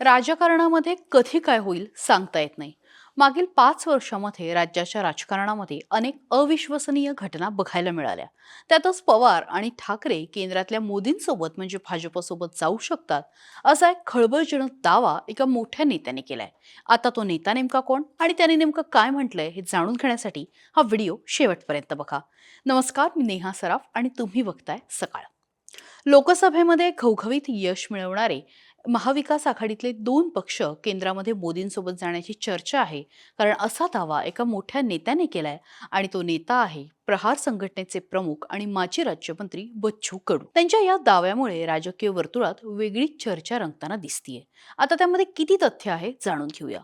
राजकारणामध्ये कधी काय होईल सांगता येत नाही. मागील पाच वर्षामध्ये राज्याच्या राजकारणामध्ये अनेक अविश्वसनीय घटना बघायला मिळाल्या. त्यातच पवार आणि ठाकरे केंद्रातल्या मोदींसोबत म्हणजे भाजपसोबत जाऊ शकतात असा एक खळबळजनक दावा एका मोठ्या नेत्याने केलाय. आता तो नेता नेमका कोण आणि त्याने नेमकं काय म्हटलंय हे जाणून घेण्यासाठी हा व्हिडिओ शेवटपर्यंत बघा. नमस्कार मी नेहा सराफ आणि तुम्ही बघताय सकाळ. लोकसभेमध्ये घवघवीत यश मिळवणारे महाविकास आघाडीतले दोन पक्ष केंद्रामध्ये मोदींसोबत जाण्याची चर्चा आहे. कारण असा दावा एका मोठ्या नेत्याने केलाय आणि तो नेता आहे प्रहार संघटनेचे प्रमुख आणि माजी राज्यमंत्री बच्चू कडू. त्यांच्या या दाव्यामुळे राजकीय वर्तुळात वेगळीच चर्चा रंगताना दिसतीये. आता त्यामध्ये किती तथ्य आहे जाणून घेऊया.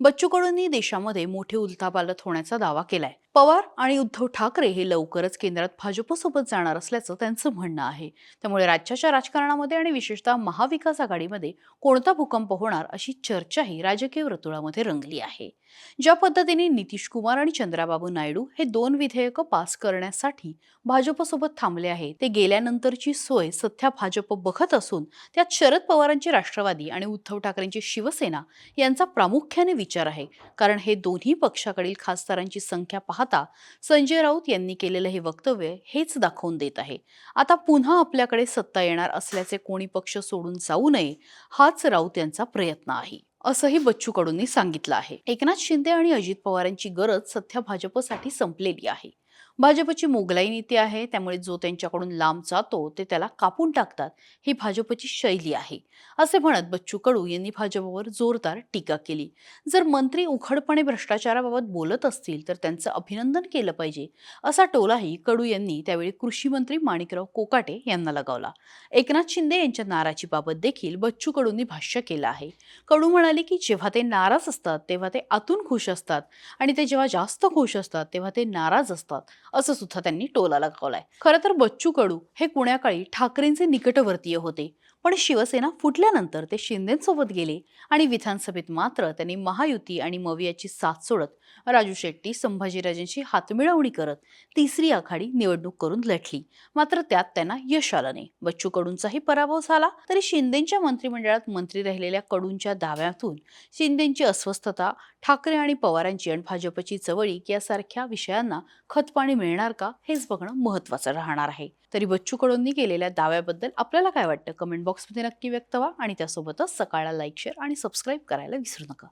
बच्चू कडूंनी देशामध्ये मोठे उलथापालथ होण्याचा दावा केलाय. पवार आणि उद्धव ठाकरे हे लवकरच केंद्रात भाजपसोबत जाणार असल्याचं त्यांचं म्हणणं आहे. त्यामुळे राज्याच्या राजकारणामध्ये आणि विशेषतः महाविकास आघाडीमध्ये कोणता भूकंप होणार अशी चर्चाही राजकीय वर्तुळामध्ये रंगली आहे. ज्या पद्धतीने नितीश कुमार आणि चंद्राबाबू नायडू हे दोन विधेयकं पास करण्यासाठी भाजपसोबत थांबले आहे ते गेल्यानंतरची सोय सध्या भाजप बघत असून त्यात शरद पवारांची राष्ट्रवादी आणि उद्धव ठाकरेंची शिवसेना यांचा प्रामुख्याने विचार आहे. कारण हे दोन्ही पक्षाकडील खासदारांची संख्या पाहता संजय राऊत यांनी केलेलं हे वक्तव्य हेच दाखवून देत आहे. आता पुन्हा आपल्याकडे सत्ता येणार असल्याचे कोणी पक्ष सोडून जाऊ नये हाच राऊत यांचा प्रयत्न आहे असंही बच्चू कडूंनी सांगितलं आहे. एकनाथ शिंदे आणि अजित पवारांची गरज सध्या भाजपसाठी संपलेली आहे. भाजपची मोगलाई नीती आहे त्यामुळे जो त्यांच्याकडून लांब जातो ते त्याला कापून टाकतात. ही भाजपची शैली आहे. असे म्हणत बच्चू कडू यांनी भाजपवर जोरदार टीका केली. जर मंत्री उघडपणे भ्रष्टाचाराबाबत बोलत असतील तर त्यांचं अभिनंदन केलं पाहिजे. असा टोलाही कडू यांनी त्यावेळी कृषी मंत्री माणिकराव कोकाटे यांना लगावला. एकनाथ शिंदे यांच्या नाराजीबाबत देखील बच्चू कडूंनी भाष्य केलं आहे. कडू म्हणाले की जेव्हा ते नाराज असतात तेव्हा ते आतून खुश असतात. आणि ते जेव्हा जास्त खुश असतात तेव्हा ते नाराज असतात. असं सुद्धा त्यांनी टोला लगावलाय खरं तर बच्चू कडू हे पुण्याकाळी ठाकरेंचे निकटवर्तीय होते. पण शिवसेना फुटल्यानंतर ते शिंदेंसोबत गेले आणि विधानसभेत मात्र त्यांनी महायुती आणि मवियाची साथ सोडत राजू शेट्टी संभाजीराजेंशी हातमिळवणी करत तिसरी आघाडी निवडणूक करून लढली. मात्र त्यात त्यांना यश आलं नाही. बच्चू कडूंचाही पराभव झाला तरी शिंदेच्या मंत्रिमंडळात मंत्री राहिलेल्या कडूंच्या दाव्यातून शिंदेची अस्वस्थता ठाकरे आणि पवारांची आणि भाजपची जवळीक यासारख्या विषयांना खतपाणी मिळणार का हेच बघणं महत्वाचं राहणार आहे. तरी बच्चू कडूंनी केलेल्या दाव्याबद्दल आपल्याला काय वाटतं? कमेंट कमेंट बॉक्समध्ये नक्की व्यक्त व्हा आणि त्यासोबतच सकाळला लाईक शेअर आणि सबस्क्राईब करायला विसरू नका.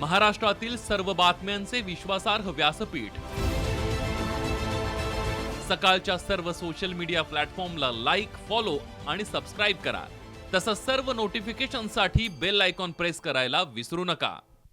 महाराष्ट्रातील सर्व बातम्यांचे विश्वासार्ह व्यासपीठ. सकाळच्या सर्व सोशल मीडिया प्लॅटफॉर्मला लाईक फॉलो आणि सबस्क्राईब करा. तसंच सर्व नोटिफिकेशनसाठी बेल आयकॉन प्रेस करायला विसरू नका.